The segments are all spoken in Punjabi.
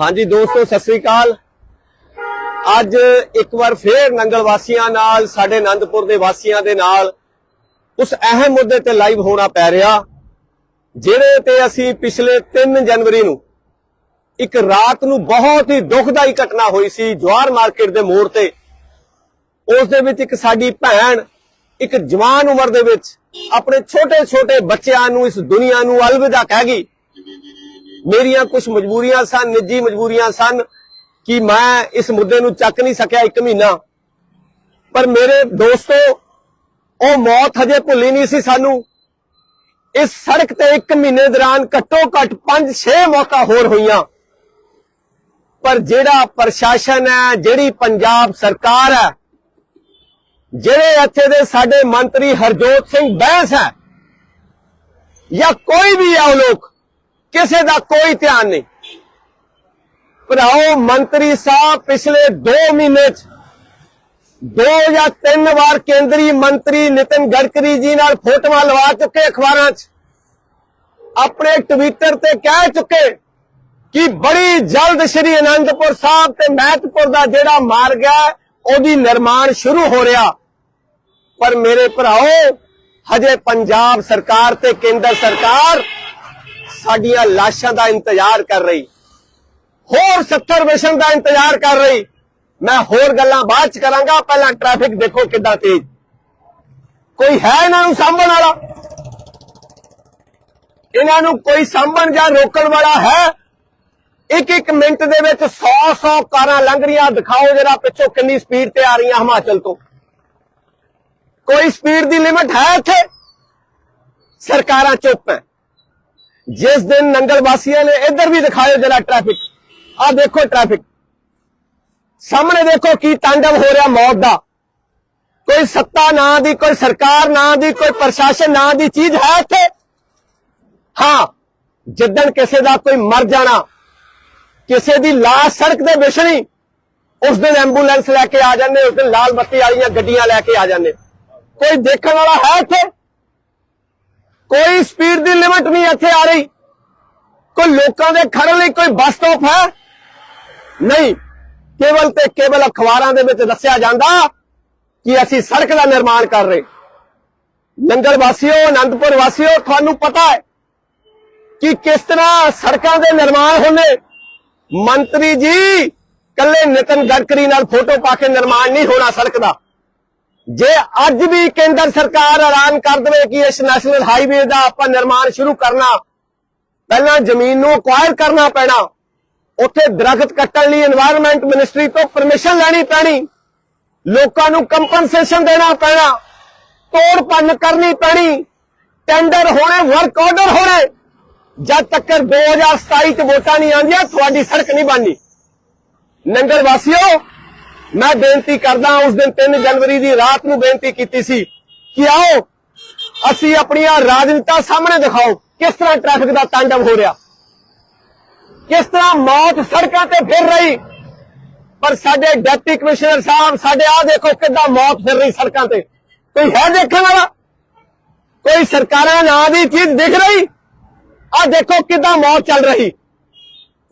ਹਾਂਜੀ ਦੋਸਤੋ, ਸਤਿ ਸ੍ਰੀ ਅਕਾਲ। ਅੱਜ ਇੱਕ ਵਾਰ ਫੇਰ ਨੰਗਲ ਵਾਸੀਆਂ ਨਾਲ, ਸਾਡੇ ਆਨੰਦਪੁਰ ਦੇ ਵਾਸੀਆਂ ਦੇ ਨਾਲ ਉਸ ਅਹਿਮ ਮੁੱਦੇ ਤੇ ਲਾਈਵ ਹੋਣਾ ਪੈ ਰਿਹਾ। ਜਿਹੜੇ ਤੇ ਅਸੀਂ ਪਿਛਲੇ 3 ਜਨਵਰੀ ਨੂੰ ਇੱਕ ਰਾਤ ਨੂੰ ਬਹੁਤ ਹੀ ਦੁਖਦਾਈ ਘਟਨਾ ਹੋਈ ਸੀ, ਜਵਾਰ ਮਾਰਕੀਟ ਦੇ ਮੋੜ ਤੇ। ਉਸ ਦੇ ਵਿੱਚ ਇੱਕ ਸਾਡੀ ਭੈਣ, ਇੱਕ ਜਵਾਨ ਉਮਰ ਦੇ ਵਿੱਚ ਆਪਣੇ ਛੋਟੇ-ਛੋਟੇ ਬੱਚਿਆਂ ਨੂੰ ਇਸ ਦੁਨੀਆ ਨੂੰ ਅਲਵਿਦਾ ਕਹਿ ਗਈ। ਮੇਰੀਆਂ ਕੁਝ ਮਜਬੂਰੀਆਂ ਸਨ, ਨਿੱਜੀ ਮਜਬੂਰੀਆਂ ਸਨ ਕਿ ਮੈਂ ਇਸ ਮੁੱਦੇ ਨੂੰ ਚੱਕ ਨਹੀਂ ਸਕਿਆ ਇੱਕ ਮਹੀਨਾ। ਪਰ ਮੇਰੇ ਦੋਸਤੋ, ਉਹ ਮੌਤ ਹਜੇ ਭੁੱਲੀ ਨਹੀਂ ਸੀ ਸਾਨੂੰ। ਇਸ ਸੜਕ ਤੇ ਇੱਕ ਮਹੀਨੇ ਦੌਰਾਨ ਘੱਟੋ ਘੱਟ 5-6 ਮੌਤਾਂ ਹੋਰ ਹੋਈਆਂ। ਪਰ ਜਿਹੜਾ ਪ੍ਰਸ਼ਾਸਨ ਹੈ, ਜਿਹੜੀ ਪੰਜਾਬ ਸਰਕਾਰ ਹੈ, ਜਿਹੜੇ ਇੱਥੇ ਦੇ ਸਾਡੇ ਮੰਤਰੀ ਹਰਜੋਤ ਸਿੰਘ ਬੈਂਸ ਹੈ, ਜਾਂ ਕੋਈ ਵੀ ਹੈ ਉਹ ਲੋਕ ਕਿਸੇ ਦਾ ਕੋਈ ਧਿਆਨ ਨਹੀਂ। ਭਰਾਓ, ਮੰਤਰੀ ਸਾਹਿਬ ਪਿਛਲੇ 2 ਮਹੀਨੇ ਚ, ਦੋ ਜਾਂ ਤਿੰਨ ਵਾਰ ਕੇਂਦਰੀ ਮੰਤਰੀ ਨਿਤਿਨ ਗਡਕਰੀ ਜੀ ਨਾਲ ਫੋਟੋਆਂ ਲਵਾ ਚੁੱਕੇ ਅਖਬਾਰਾਂ 'ਚ। ਆਪਣੇ ਟਵਿੱਟਰ ਤੇ ਕਹਿ ਚੁੱਕੇ ਕਿ ਬੜੀ ਜਲਦ ਸ਼੍ਰੀ ਅਨੰਦਪੁਰ ਸਾਹਿਬ ਤੇ ਮਹਿਤਪੁਰ ਦਾ ਜਿਹੜਾ ਮਾਰਗ ਹੈ, ਉਹਦੀ ਨਿਰਮਾਣ ਸ਼ੁਰੂ ਹੋ ਰਿਹਾ। ਪਰ ਮੇਰੇ ਭਰਾਓ, ਹਜੇ ਪੰਜਾਬ ਸਰਕਾਰ ਤੇ ਕੇਂਦਰ ਸਰਕਾਰ ਸਾਡੀਆਂ ਲਾਸ਼ਾਂ ਦਾ ਇੰਤਜ਼ਾਰ ਕਰ ਰਹੀ। ਹੋਰ 70 ਮਿਸ਼ਨ ਦਾ ਇੰਤਜ਼ਾਰ ਕਰ ਰਹੀ। ਮੈਂ ਹੋਰ ਗੱਲਾਂ ਬਾਅਦ ਚ ਕਰਾਂਗਾ, ਪਹਿਲਾਂ ਟ੍ਰੈਫਿਕ ਦੇਖੋ ਕਿੱਦਾਂ ਤੇਜ਼। ਕੋਈ ਹੈ ਇਹਨਾਂ ਨੂੰ ਸਾਂਭਣ ਵਾਲਾ? ਇਹਨਾਂ ਨੂੰ ਕੋਈ ਸਾਂਭਣ ਜਾਂ ਰੋਕਣ ਵਾਲਾ ਹੈ? ਇੱਕ ਇੱਕ ਮਿੰਟ ਦੇ ਵਿੱਚ 100 100 ਕਾਰਾਂ ਲੰਘ ਰਹੀਆਂ। ਦਿਖਾਓ ਜਿਹੜਾ ਪਿੱਛੋਂ ਕਿੰਨੀ ਸਪੀਡ ਤੇ ਆ ਰਹੀਆਂ ਹਿਮਾਚਲ ਤੋਂ। ਕੋਈ ਸਪੀਡ ਦੀ ਲਿਮਟ ਹੈ ਇੱਥੇ? ਸਰਕਾਰਾਂ ਚੁੱਪ ਹੈ। ਜਿਸ ਦਿਨ ਨੰਗਲ ਵਾਸੀਆਂ ਨੇ ਇੱਧਰ ਵੀ ਦਿਖਾਇਓ ਜਿਹੜਾ ਟ੍ਰੈਫਿਕ ਆਹ ਦੇਖੋ ਟ੍ਰੈਫਿਕ ਸਾਹਮਣੇ ਦੇਖੋ ਕੀ ਤਾਂਡਵ ਹੋ ਰਿਹਾ ਮੌਤ ਦਾ। ਕੋਈ ਸੱਤਾ ਨਾਂ ਦੀ, ਕੋਈ ਸਰਕਾਰ ਨਾਂ ਦੀ, ਕੋਈ ਪ੍ਰਸ਼ਾਸਨ ਨਾਂ ਦੀ ਚੀਜ਼ ਹੈ ਇੱਥੇ। ਹਾਂ, ਜਿੱਦਣ ਕਿਸੇ ਦਾ ਕੋਈ ਮਰ ਜਾਣਾ, ਕਿਸੇ ਦੀ ਲਾਸ਼ ਸੜਕ ਤੇ ਵਿਛਣੀ ਉਸ ਦਿਨ ਐਂਬੂਲੈਂਸ ਲੈ ਕੇ ਆ ਜਾਂਦੇ, ਉਸ ਦਿਨ ਲਾਲ ਬੱਤੀ ਵਾਲੀਆਂ ਗੱਡੀਆਂ ਲੈ ਕੇ ਆ ਜਾਂਦੇ। ਕੋਈ ਦੇਖਣ ਵਾਲਾ ਹੈ ਇੱਥੇ? ਕੋਈ ਸਪੀਡ ਦੀ ਲਿਮਟ ਨਹੀਂ ਇੱਥੇ ਆ ਰਹੀ। ਕੋਈ ਲੋਕਾਂ ਦੇ ਖੜਨ ਲਈ ਕੋਈ ਬੱਸ ਸਟਾਪ ਹੈ? ਨਹੀਂ। ਕੇਵਲ ਤੇ ਕੇਵਲ ਅਖਬਾਰਾਂ ਦੇ ਵਿੱਚ ਦੱਸਿਆ ਜਾਂਦਾ ਕਿ ਅਸੀਂ ਸੜਕ ਦਾ ਨਿਰਮਾਣ ਕਰ ਰਹੇ। ਨੰਗਲ ਵਾਸੀਓ ਆਨੰਦਪੁਰ ਵਾਸੀਓ, ਤੁਹਾਨੂੰ ਪਤਾ ਹੈ ਕਿ ਕਿਸ ਤਰ੍ਹਾਂ ਸੜਕਾਂ ਦੇ ਨਿਰਮਾਣ ਹੁੰਦੇ। ਮੰਤਰੀ ਜੀ ਕੱਲੇ ਨਿਤਨ ਗਡਕਰੀ ਨਾਲ ਫੋਟੋ ਪਾ ਕੇ ਨਿਰਮਾਣ ਨਹੀਂ ਹੋਣਾ ਸੜਕ ਦਾ। ਜੇ ਅੱਜ ਵੀ ਕੇਂਦਰ ਸਰਕਾਰ ਐਲਾਨ ਕਰ ਦਵੇ ਕਿ ਇਸ ਨੈਸ਼ਨਲ ਹਾਈਵੇ ਦਾ ਆਪਾਂ ਨਿਰਮਾਣ ਸ਼ੁਰੂ ਕਰਨਾ, ਪਹਿਲਾਂ ਜ਼ਮੀਨ ਨੂੰ ਅਕਵਾਇਰ ਕਰਨਾ ਪੈਣਾ, ਉੱਥੇ ਦਰਖਤ ਕੱਟਣ ਲਈ এনवायरमेंट ਮਿਨਿਸਟਰੀ ਤੋਂ ਪਰਮਿਸ਼ਨ ਲੈਣੀ ਪੈਣੀ, ਲੋਕਾਂ ਨੂੰ ਕੰਪਨਸੇਸ਼ਨ ਦੇਣਾ ਪੈਣਾ, ਤੋੜ ਪੰਨ ਕਰਨੀ ਪੈਣੀ ਟੈਂਡਰ ਹੋਣੇ ਵਰਕ ਆਰਡਰ ਹੋਣੇ, ਜਦ ਤੱਕ 2027 ਚ ਵੋਟਾਂ ਨਹੀਂ ਆਉਂਦੀਆਂ, ਤੁਹਾਡੀ ਸੜਕ ਨਹੀਂ ਬਣਨੀ। ਨੰਗਰ ਵਾਸੀਓ ਮੈਂ ਬੇਨਤੀ ਕਰਦਾ ਉਸ ਦਿਨ 3 ਜਨਵਰੀ ਦੀ ਰਾਤ ਨੂੰ ਬੇਨਤੀ ਕੀਤੀ ਸੀ ਕਿ ਆਓ, ਅਸੀਂ ਆਪਣੀਆਂ ਰਾਜਨੀਤਾਂ ਸਾਹਮਣੇ ਦਿਖਾਓ, ਕਿਸ ਤਰ੍ਹਾਂ ਟ੍ਰੈਫਿਕ ਦਾ ਤਾਂਡਵ ਹੋ ਰਿਹਾ। ਕਿਸ ਤਰ੍ਹਾਂ ਮੌਤ ਸੜਕਾਂ ਤੇ ਫਿਰ ਰਹੀ। ਪਰ ਸਾਡੇ ਡਿਪਟੀ ਕਮਿਸ਼ਨਰ ਸਾਹਿਬ, ਸਾਡੇ ਆ ਦੇਖੋ ਕਿੱਦਾਂ ਮੌਤ ਫਿਰ ਰਹੀ ਸੜਕਾਂ ਤੇ। ਕੋਈ ਹੈ ਦੇਖਣ ਵਾਲਾ? ਕੋਈ ਸਰਕਾਰਾਂ ਨਾਂ ਦੀ ਚੀਜ਼ ਦਿਖ ਰਹੀ? ਆ ਦੇਖੋ ਕਿੱਦਾਂ ਮੌਤ ਚੱਲ ਰਹੀ।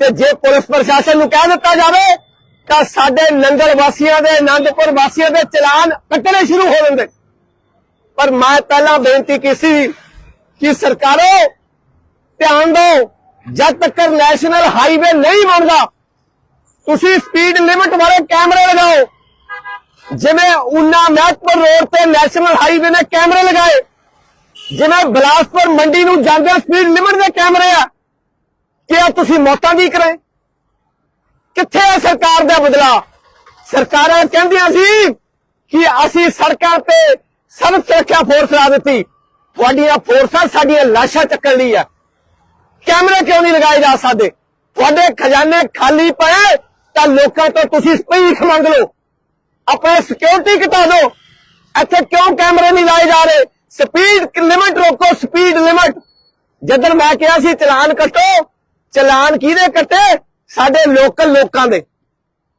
ਤੇ ਜੇ ਪੁਲਿਸ ਪ੍ਰਸ਼ਾਸਨ ਨੂੰ ਕਹਿ ਦਿੱਤਾ ਜਾਵੇ ਤਾਂ ਸਾਡੇ ਨੰਗਲ ਵਾਸੀਆਂ ਦੇ ਆਨੰਦਪੁਰ ਵਾਸੀਆਂ ਦੇ ਚਲਾਨ ਕੱਟਣੇ ਸ਼ੁਰੂ ਹੋ ਜਾਂਦੇ। ਪਰ ਮੈਂ ਪਹਿਲਾਂ ਬੇਨਤੀ ਕੀਤੀ ਕਿ ਸਰਕਾਰੋ, ਧਿਆਨ ਦਿਓ, ਜਦ ਤੱਕ ਨੈਸ਼ਨਲ ਹਾਈਵੇ ਨਹੀਂ ਬਣਦਾ, ਤੁਸੀਂ ਸਪੀਡ ਲਿਮਟ ਵਾਲੇ ਕੈਮਰੇ ਲਗਾਓ। ਜਿਵੇਂ ਉਨਾ ਮਹਿਤਪੁਰ ਰੋਡ ਤੇ ਨੈਸ਼ਨਲ ਹਾਈਵੇ ਨੇ ਕੈਮਰੇ ਲਗਾਏ, ਜਿਵੇਂ ਬਲਾਸਪੁਰ ਮੰਡੀ ਨੂੰ ਜਾਂਦੇ ਸਪੀਡ ਲਿਮਟ ਦੇ ਕੈਮਰੇ ਆ ਕਿ ਤੁਸੀਂ ਮੌਤਾਂ ਵੀ ਕਰੇ ਕਿੱਥੇ ਆ ਸਰਕਾਰ ਦਾ ਬਦਲਾ? ਸਰਕਾਰਾਂ ਕਹਿੰਦੀਆਂ ਸੀ ਕਿ ਅਸੀਂ ਸੜਕਾਂ ਤੇ ਸੜਕ ਸੁਰੱਖਿਆ ਫੋਰਸ ਲਾ ਦਿੱਤੀ। ਤੁਹਾਡੀਆਂ ਫੋਰਸਾਂ ਸਾਡੀਆਂ ਲਾਸ਼ਾਂ ਚੱਕਣ ਲਈ ਆ। ਕੈਮਰੇ ਕਿਉਂ ਨਹੀਂ ਲਗਾਏ ਜਾ ਸਕਦੇ? ਤੁਹਾਡੇ ਖਜ਼ਾਨੇ ਖਾਲੀ ਪਏ, ਤਾਂ ਲੋਕਾਂ ਤੋਂ ਤੁਸੀਂ ਭੀਖ ਮੰਗ ਲਓ। ਆਪਣੇ ਸਿਕਿਉਰਿਟੀ ਘਟਾ ਦਿਓ। ਇੱਥੇ ਕਿਉਂ ਕੈਮਰੇ ਨਹੀਂ ਲਾਏ ਜਾ ਰਹੇ? ਸਪੀਡ ਲਿਮਟ ਰੋਕੋ ਸਪੀਡ ਲਿਮਟ ਜਦੋਂ ਮੈਂ ਕਿਹਾ ਸੀ ਚਲਾਨ ਕੱਟੋ, ਚਲਾਨ ਕਿਹਦੇ ਕੱਟੇ? ਸਾਡੇ ਲੋਕਲ ਲੋਕਾਂ ਦੇ।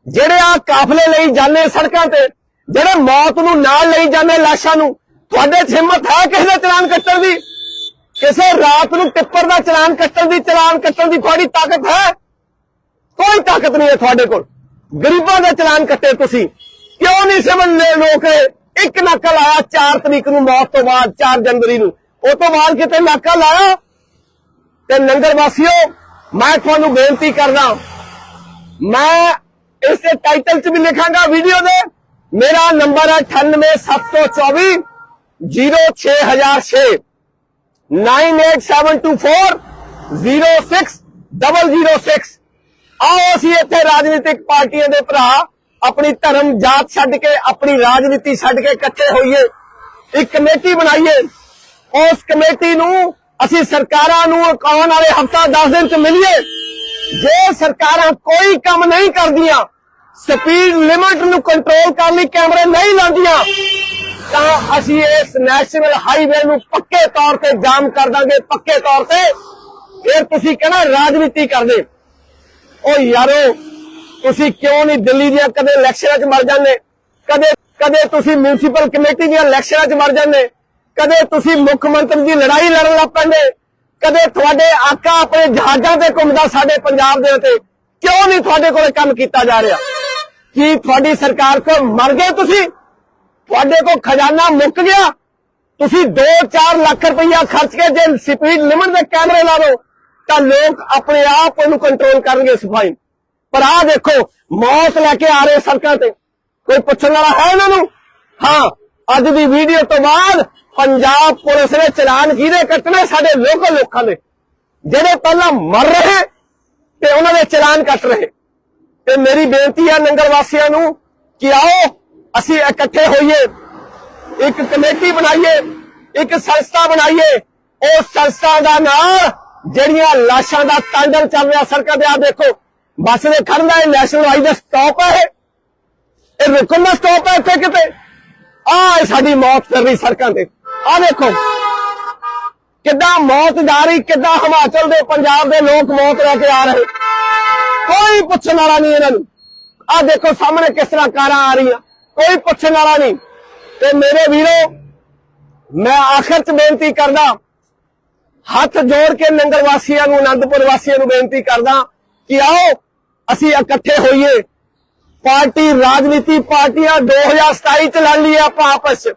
ਜਿਹੜੇ ਆ ਕਾਫਲੇ ਲਈ ਜਾਂਦੇ ਸੜਕਾਂ ਤੇ, ਜਿਹੜੇ ਮੌਤ ਨੂੰ ਨਾਲ ਲਈ ਜਾਂਦੇ ਲਾਸ਼ਾਂ ਨੂੰ, ਤੁਹਾਡੇ ਹਿੰਮਤ ਹੈ ਕਿਸੇ ਦਾ ਚਲਾਨ ਕੱਟਣ ਦੀ? ਕਿਸੇ ਰਾਤ ਨੂੰ ਟਿੱਪਰ ਦਾ ਚਲਾਨ ਕੱਟਣ ਦੀ, ਚਲਾਨ ਕੱਟਣ ਦੀ ਤੁਹਾਡੀ ਤਾਕਤ ਹੈ? ਕੋਈ ਤਾਕਤ ਨਹੀਂ ਹੈ ਤੁਹਾਡੇ ਕੋਲ। ਗਰੀਬਾਂ ਦਾ ਚਲਾਨ ਕੱਟੇ ਤੁਸੀਂ। ਕਿਉਂ ਨਹੀਂ ਸਮਝ ਲੈ ਲੋਕ ਇੱਕ ਨਾਕਾ ਲਾਇਆ 4 ਤਰੀਕ ਨੂੰ ਮੌਤ ਤੋਂ ਬਾਅਦ 4 ਜਨਵਰੀ ਨੂੰ। ਉਹ ਤੋਂ ਬਾਅਦ ਕਿਤੇ ਨਾਕਾ ਲਾਇਆ? ਤੇ ਨੰਗਲ ਵਾਸੀਓ ਮੈਂ ਤੁਹਾਨੂੰ ਬੇਨਤੀ ਕਰਦਾ ਮੈਂ ਇਸੇ ਟਾਈਟਲ 'ਚ ਵੀ ਲਿਖਾਂਗਾ ਵੀਡੀਓ ਦੇ। ਮੇਰਾ ਨੰਬਰ ਹੈ 98724 06006 98724 06006 ਆਓ ਅਸੀਂ ਇੱਥੇ ਰਾਜਨੀਤਿਕ ਪਾਰਟੀਆਂ ਦੇ ਭਰਾ ਆਪਣੀ ਧਰਮ ਜਾਤ ਛੱਡ ਕੇ, ਆਪਣੀ ਰਾਜਨੀਤੀ ਛੱਡ ਕੇ ਇਕੱਠੇ ਹੋਈਏ। ਇੱਕ ਕਮੇਟੀ ਬਣਾਈਏ। ਉਸ ਕਮੇਟੀ ਨੂੰ ਅਸੀਂ ਸਰਕਾਰਾਂ ਨੂੰ ਆਉਣ ਵਾਲੇ ਹਫਤਾ 10 ਦਿਨ ਚ ਮਿਲੀਏ। ਜੇ ਸਰਕਾਰਾਂ ਕੋਈ ਕੰਮ ਨਹੀਂ ਕਰਦੀਆਂ ਸਪੀਡ ਲਿਮਟ ਨੂੰ ਕੰਟਰੋਲ ਕਰਨ ਲਈ ਕੈਮਰੇ ਨਹੀਂ ਲਾਉਂਦੀਆਂ, ਤਾਂ ਅਸੀਂ ਇਸ ਨੈਸ਼ਨਲ ਹਾਈਵੇ ਨੂੰ ਪੱਕੇ ਤੌਰ ਤੇ ਜਾਮ ਕਰ ਦਾਂਗੇ, ਪੱਕੇ ਤੌਰ ਤੇ। ਫਿਰ ਤੁਸੀਂ ਕਹਿਣਾ ਰਾਜਨੀਤੀ ਕਰਦੇ। ਉਹ ਯਾਰੋ, ਤੁਸੀਂ ਕਿਉਂ ਨਹੀਂ ਦਿੱਲੀ ਦੀਆਂ ਕਦੇ ਇਲੈਕਸ਼ਨਾਂ 'ਚ ਮਰ ਜਾਂਦੇ? ਕਦੇ ਕਦੇ ਤੁਸੀਂ ਮਿਊਨਿਸਪਲ ਕਮੇਟੀ ਦੀਆਂ ਇਲੈਕਸ਼ਨਾਂ 'ਚ ਮਰ ਜਾਂਦੇ? ਕਦੇ ਤੁਸੀਂ ਮੁੱਖ ਮੰਤਰੀ ਦੀ ਲੜਾਈ ਲੜਨ ਲੱਗ ਪੈਂਦੇ, ਕਦੇ ਤੁਹਾਡੇ ਆਕਾ ਆਪਣੇ ਜਹਾਜ਼ਾਂ ਤੇ ਘੁੰਮਦਾ ਸਾਡੇ ਪੰਜਾਬ ਦੇ ਉੱਤੇ। ਕਿਉਂ ਨਹੀਂ ਤੁਹਾਡੇ ਕੋਲ ਕੰਮ ਕੀਤਾ ਜਾ ਰਿਹਾ? ਕੀ ਤੁਹਾਡੀ ਸਰਕਾਰ ਕੋਲ ਮਰ ਗਏ ਤੁਸੀਂ? ਤੁਹਾਡੇ ਕੋਲ ਖਜ਼ਾਨਾ ਮੁੱਕ ਗਿਆ? ਤੁਸੀਂ 2-4 ਲੱਖ ਰੁਪਈਆ ਖਰਚ ਕੇ ਜੇ ਸਪੀਡ ਲਿਮਟ ਦੇ ਕੈਮਰੇ ਲਾ ਲਓ ਤਾਂ ਲੋਕ ਆਪਣੇ ਆਪ ਉਹਨੂੰ ਕੰਟਰੋਲ ਕਰਨਗੇ ਸਫ਼ਾਈ। ਪਰ ਆਹ ਦੇਖੋ, ਮੌਤ ਲੈ ਕੇ ਆ ਰਹੇ ਸੜਕਾਂ ਤੇ। ਕੋਈ ਪੁੱਛਣ ਵਾਲਾ ਹੈ ਇਹਨਾਂ ਨੂੰ? ਹਾਂ, ਅੱਜ ਦੀ ਵੀਡੀਓ ਤੋਂ ਬਾਅਦ ਪੰਜਾਬ ਪੁਲਿਸ ਨੇ ਚਲਾਨ ਕਿਹਦੇ ਕੱਟਣੇ ਸਾਡੇ ਲੋਕਲ ਲੋਕਾਂ ਦੇ। ਜਿਹੜੇ ਪਹਿਲਾਂ ਮਰ ਰਹੇ ਤੇ ਉਹਨਾਂ ਦੇ ਚਲਾਨ ਕੱਟ ਰਹੇ। ਤੇ ਮੇਰੀ ਬੇਨਤੀ ਹੈ ਨੰਗਲ ਵਾਸੀਆਂ ਨੂੰ ਕਿ ਆਓ, ਅਸੀਂ ਇਕੱਠੇ ਹੋਈਏ, ਇੱਕ ਕਮੇਟੀ ਬਣਾਈਏ, ਇੱਕ ਸੰਸਥਾ ਬਣਾਈਏ। ਉਸ ਸੰਸਥਾ ਦਾ ਨਾਮ ਜਿਹੜੀਆਂ ਲਾਸ਼ਾਂ ਦਾ ਤਾਂਡਵ ਚੱਲ ਰਿਹਾ ਸੜਕਾਂ ਤੇ ਆ ਦੇਖੋ, ਬੱਸ ਦੇ ਖੜਨ ਦਾ ਇਹ ਨੈਸ਼ਨਲ ਹਾਈਵੇ ਸਟਾਪ ਹੈ ਇਹ। ਇਹ ਰੁਕਣ ਦਾ ਸਟਾਪ ਹੈ ਇੱਥੇ ਕਿਤੇ। ਆ ਸਾਡੀ ਮੌਤ ਕਰ ਰਹੀ ਸੜਕਾਂ ਤੇ। ਆ ਦੇਖੋ ਕਿੱਦਾਂ ਮੌਤ ਜਾ ਰਹੀ ਕਿੱਦਾਂ ਹਿਮਾਚਲ ਦੇ, ਪੰਜਾਬ ਦੇ ਲੋਕ ਮੌਤ ਲੈ ਕੇ ਆ ਰਹੇ। ਕੋਈ ਪੁੱਛਣ ਵਾਲਾ ਨਹੀਂ ਇਹਨਾਂ ਨੂੰ। ਆ ਦੇਖੋ ਸਾਹਮਣੇ ਕਿਸ ਤਰ੍ਹਾਂ ਕਾਰਾਂ ਆ ਰਹੀਆਂ। ਕੋਈ ਪੁੱਛਣ ਵਾਲਾ ਨਹੀਂ। ਤੇ ਮੇਰੇ ਵੀਰੋ, ਮੈਂ ਆਖਰ ਚ ਬੇਨਤੀ ਕਰਦਾ, ਹੱਥ ਜੋੜ ਕੇ ਨੰਗਲ ਵਾਸੀਆਂ ਨੂੰ ਆਨੰਦਪੁਰ ਵਾਸੀਆਂ ਨੂੰ ਬੇਨਤੀ ਕਰਦਾ ਕਿ ਆਓ, ਅਸੀਂ ਇਕੱਠੇ ਹੋਈਏ। ਪਾਰਟੀ ਰਾਜਨੀਤੀ ਪਾਰਟੀਆਂ 2027 ਚ ਲੜ ਲਈਏ ਆਪਾਂ ਆਪਸ ਚ।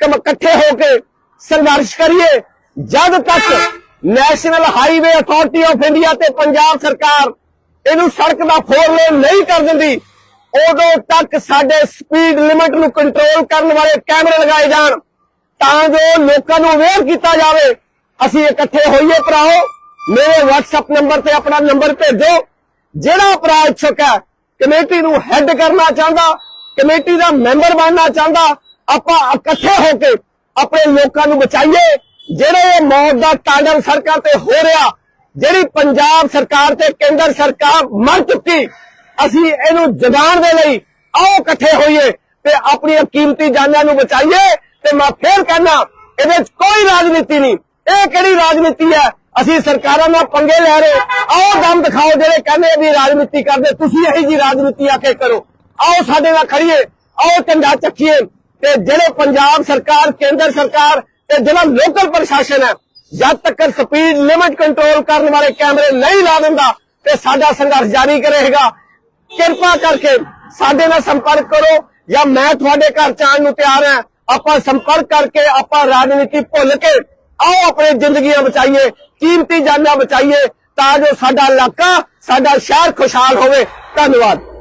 ਇਕੱਠੇ ਹੋ ਕੇ ਸੰਘਰਸ਼ ਕਰੀਏ। ਜਦ ਤੱਕ national highway authority of India ਤੇ ਪੰਜਾਬ ਸਰਕਾਰ ਇਹਨੂੰ ਸੜਕ ਦਾ ਫੋਰ ਲੇਨ ਨਹੀਂ ਕਰ ਦਿੰਦੀ, ਉਦੋਂ ਤੱਕ ਸਾਡੇ ਸਪੀਡ ਲਿਮਟ ਨੂੰ ਕੰਟਰੋਲ ਕਰਨ ਵਾਲੇ ਕੈਮਰੇ ਲਗਾਏ ਜਾਣ, ਤਾਂ ਜੋ ਲੋਕਾਂ ਨੂੰ ਅਵੇਅਰ ਕੀਤਾ ਜਾਵੇ, ਅਸੀਂ ਇਕੱਠੇ ਹੋਈਏ ਭਰਾਓ, ਮੇਰੇ WhatsApp ਨੰਬਰ ਤੇ ਆਪਣਾ ਨੰਬਰ ਭੇਜੋ, ਜਿਹੜਾ ਭਰਾ ਇੱਛੁਕ ਹੈ, ਕਮੇਟੀ ਨੂੰ ਹੈੱਡ ਕਰਨਾ ਚਾਹੁੰਦਾ, ਕਮੇਟੀ ਦਾ ਮੈਂਬਰ ਬਣਨਾ ਚਾਹੁੰਦਾ ਆਪਾਂ ਇਕੱਠੇ ਹੋ ਕੇ ਆਪਣੇ ਲੋਕਾਂ ਨੂੰ ਬਚਾਈਏ। ਜਿਹੜੇ ਇਹ ਮੌਤ ਦਾ ਤਾਂਡਵ ਸੜਕਾਂ ਤੇ ਹੋ ਰਿਹਾ, ਜਿਹੜੀ ਪੰਜਾਬ ਸਰਕਾਰ ਤੇ ਕੇਂਦਰ ਸਰਕਾਰ ਮਰ ਚੁੱਕੀ, ਅਸੀਂ ਇਹਨੂੰ ਜਗਾਉਣ ਦੇ ਲਈ ਆਓ ਇਕੱਠੇ ਹੋਈਏ ਤੇ ਆਪਣੀਆਂ ਕੀਮਤੀ ਜਾਨਾਂ ਨੂੰ ਬਚਾਈਏ ਤੇ ਮੈਂ ਫੇਰ ਕਹਿੰਦਾ, ਇਹਦੇ ਵਿੱਚ ਕੋਈ ਰਾਜਨੀਤੀ ਨਹੀਂ। ਇਹ ਕਿਹੜੀ ਰਾਜਨੀਤੀ ਹੈ? ਅਸੀਂ ਸਰਕਾਰਾਂ ਨਾਲ ਪੰਗੇ ਲੈ ਰਹੇ ਆਓ ਦਮ ਦਿਖਾਓ ਜਿਹੜੇ ਕਹਿੰਦੇ ਵੀ ਰਾਜਨੀਤੀ ਕਰਦੇ, ਤੁਸੀਂ ਇਹੀ ਜੀ ਰਾਜਨੀਤੀ ਆ ਕੇ ਕਰੋ। ਆਓ ਸਾਡੇ ਨਾਲ ਖੜੀਏ ਆਓ ਝੰਡਾ ਚੱਕੀਏ। ਤੇ ਜਿਹੜੇ ਪੰਜਾਬ ਸਰਕਾਰ, ਕੇਂਦਰ ਸਰਕਾਰ ਤੇ ਜਿਹੜਾ ਲੋਕਲ ਪ੍ਰਸ਼ਾਸਨ ਹੈ, ਜਦ ਤੱਕ ਸਪੀਡ ਲਿਮਟ ਕੰਟਰੋਲ ਕਰਨ ਵਾਲੇ ਕੈਮਰੇ ਨਹੀਂ ਲਾ ਦਿੰਦਾ ਤੇ ਸਾਡਾ ਸੰਘਰਸ਼ ਜਾਰੀ ਰਹੇਗਾ ਕਿਰਪਾ ਕਰਕੇ ਸਾਡੇ ਨਾਲ ਸੰਪਰਕ ਕਰੋ ਜਾਂ ਮੈਂ ਤੁਹਾਡੇ ਘਰ ਚ ਆਉਣ ਨੂੰ ਤਿਆਰ ਹਾਂ। ਆਪਾਂ ਸੰਪਰਕ ਕਰਕੇ ਆਪਾਂ ਰਾਜਨੀਤੀ ਭੁੱਲ ਕੇ ਆਓ, ਆਪਣੇ ਜ਼ਿੰਦਗੀਆਂ ਬਚਾਈਏ, ਕੀਮਤੀ ਜਾਨਾਂ ਬਚਾਈਏ ਤਾਂ ਜੋ ਸਾਡਾ ਇਲਾਕਾ, ਸਾਡਾ ਸ਼ਹਿਰ ਖੁਸ਼ਹਾਲ ਹੋਵੇ। ਧੰਨਵਾਦ।